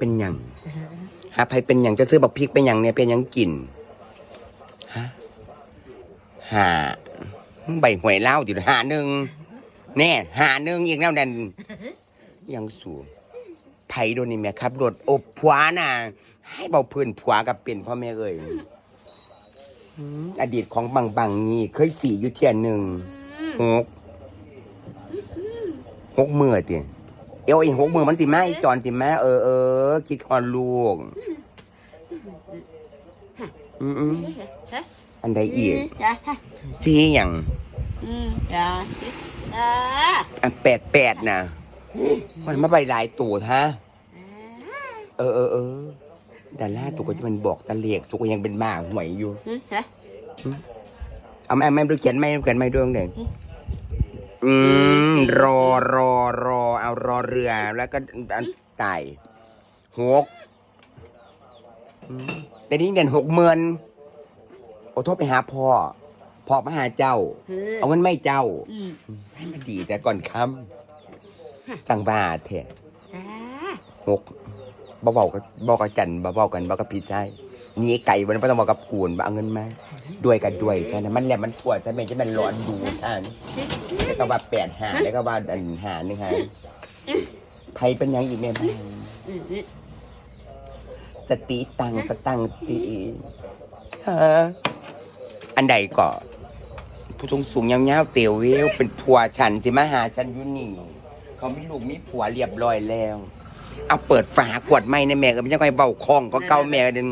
เป็นหยังหาไผเป็นหยังจะซื้อบักพริกเป็นหยังเนี่ยเป็นหยังกินฮะหาใบหวยเล่าวติดหาหนึ่งแน่หาหนึ่งอีกแล้วนั่นยังสูไผโดนนี่แม่ครับรถอบผัวน่ะ ให้เบาพื้นผัวกับเป็นพ่อแม่เอ่ยอืมอดีตของบังบังนี่เคยสีอยู่เทียนหนึ่งหกหกมือติ เอวไอ้หกมือมันสิแม่อีจอนสิแม่เออเออคิดคอนลูกอืมอืมอันใดอีกจ้าสีอย่างอืมจ้าจ้าอันแปดแปดนะมันมาใบหลายตูดฮะเออเออเออดาราตัวก็จะมันบอกตะเลียกตัวก็ยังเป็นบ้าหวยอยู่อืมจ้าเอาแม่แม่ดูเขียนไม่เขียนไม่ด้วยเด็ก อืม รอรอรอ เอารอเรือ แล้วก็อันไต่หกอืมแต่นี่เด่นหกหมื่นโอ้โทษไปหาพ่อพ่อมาหาเจ้าเอาเงินไม่เจ้า อืมให้มันดีแต่ก่อนคำสั่งบาทเถอะจ้าหกเบาๆกับเบากับจันเบาๆกันเบากับพี่ชาย มีไอ้ไก่วันนั้นไม่ต้องบอกกับกูนว่าเอาเงินมาด้วยกันด้วยใช่ไหมมันแหลมมันถั่วใช่ไหมจะมันร้อนดูท่านแล้วก็ว่าแปดหาแล้วก็ว่าอันหาหนึ่งหาไพ่เป็นหยังอีกแม่บ้างอืมสติตังสตังตีฮะอันใดก็ผู้ทรงสูงยาวๆเตียวเววเป็นผัวฉันสิมาหาฉันอยู่นี่ เขามีลูกมีผัวเรียบร้อยแล้ว เอาเปิดฝากวดไม่ในแม่ก็ไม่ใช่ค่อยเบาคลองก็เก่าแม่เดิน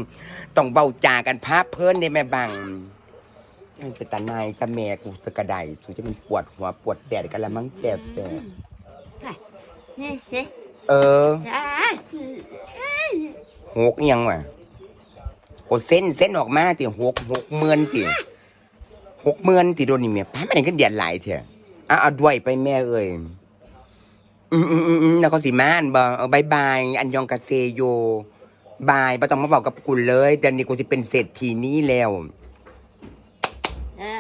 ต้องเบาจากันพาเพิ่นในแม่บังยังเป็นตาหนายซะแม่กูสกระไดสูจะเป็นปวดหัวปวดแดดกันละมั้งแจ็บแต่นี่นี่เออจ้าหกยังวะโอเส้นเส้นออกมาติหกหกเมือนติหกเมือนติโดนนี่แม่ป้ามันก็เดียดหลายเถอะอะเอาด้วยไปแม่เอ้ย อืมอืมอืมอืมแล้วก็สิมาอันบ่เออบายบาย อันยองกาเซโย บายบ่ต้องมาบอกกับกูเลยแต่นี่กูสิเป็นเศรษฐีนี้แล้ว อ่า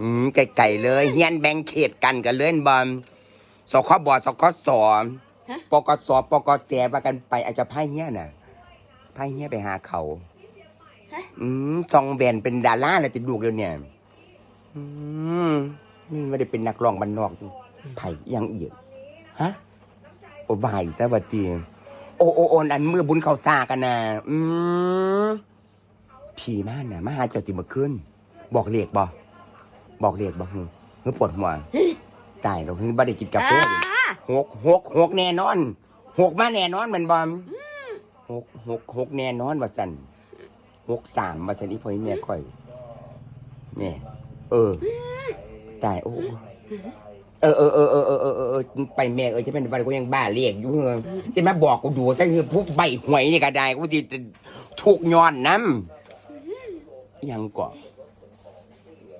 อืมไก่ๆเลยเฮียนแบ่งเขตกันกันเลยบอมสคบสคสปกสปกเสว่ากันไปอาจจะพายเฮียน่ะพายเฮียไปหาเขาอืมซองแบนเป็นดาราเลยติดลูกเดียวเนี่ย อืมนี่ไม่ได้เป็นนักร้องบ้านนอกไผ่อิหยังอีก ฮะโอ้บายสวัสดีโอโอโอนอันมือบุญเขาซากันนะอืมผีมาน่ะมาหาเจ้าติมาขึ้น บอกเรียกบอบอกเรียกบอฮึเฮ้ปวดหัวตายเราฮึบ่ได้กินกาแฟเลยหกหกหกแน่นอนหกมาแน่นอนเหมือนบอมหกหกหกแน่นอนว่าสันหกสามว่าสันอีพ่อยเมียข่อยเนี่ยเออตายโอ้ เออเออเออเออเออเออเออเออไปแม่เออจะเป็นวันกูยังบ้าเรียกอยู่เออจะมาบอกกูดูซะคือพวกใบหวยนี่ก็ได้กูสิถูกย้อนน้ำยังก่อ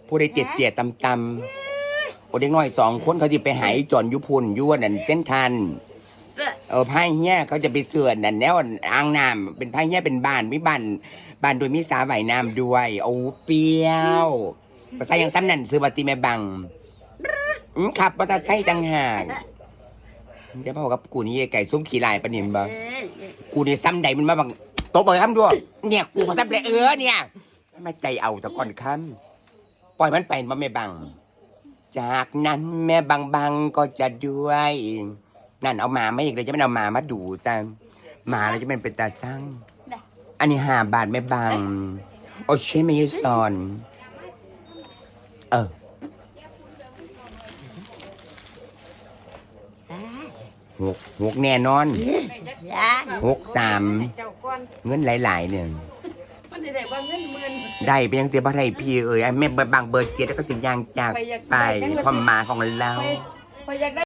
ผู้ได้เจ็ดเจ็ดตำตำโอ้เด็กน้อยสองคนเขาจะไปหายจอนยุพุนอยวนั่นเส้นทันเออไพ่เฮียเขาจะไปเสื่อนนั่นแล้วอ่างน้ำเป็นไพ่เฮียเป็นบ้านมีบ้านบ้านโดยมีสาไหวน้ำด้วยโอ้เปรี้ยวภาษายังซ้ำนั่นซื้อบัติแม่บัง อืมขับมอเตอร์ไซค์ต่างหากจะบอกับกูนี่ไก่ซุ้มขี่ลายปะเนี่ยบ่กูนี่ซ้ำใดมันมาบังโตะเบิดคำด้วยเนี่ย กูมาซ้ำเลยเออเนี่ยมาใจเอาแต่ก่อนคำปล่อยมันไปมาแม่บัง จากนั้นแม่บังบังก็จะด้วย นั่นเอาหมาไม่อีกเลยจะไม่เอาหมามาดูจ้ะหมาเราจะเป็นเป็นตาสร้างอันนี้หาบาทไม่บางโอเชไม่ยุสอน เออ จ้า หกหกแน่นอนจ้าหกสามเจ้าก้อนเงินหลายๆเนี่ยมันจะได้ว่าเงินหมื่นได้ไปยังเสียบ่ได้พี่เอ้ยไอ้แม่เบอร์บางเบอร์เจ็ดแล้วก็สิยางจากไปพร้อมหมาของเราไปอยากได้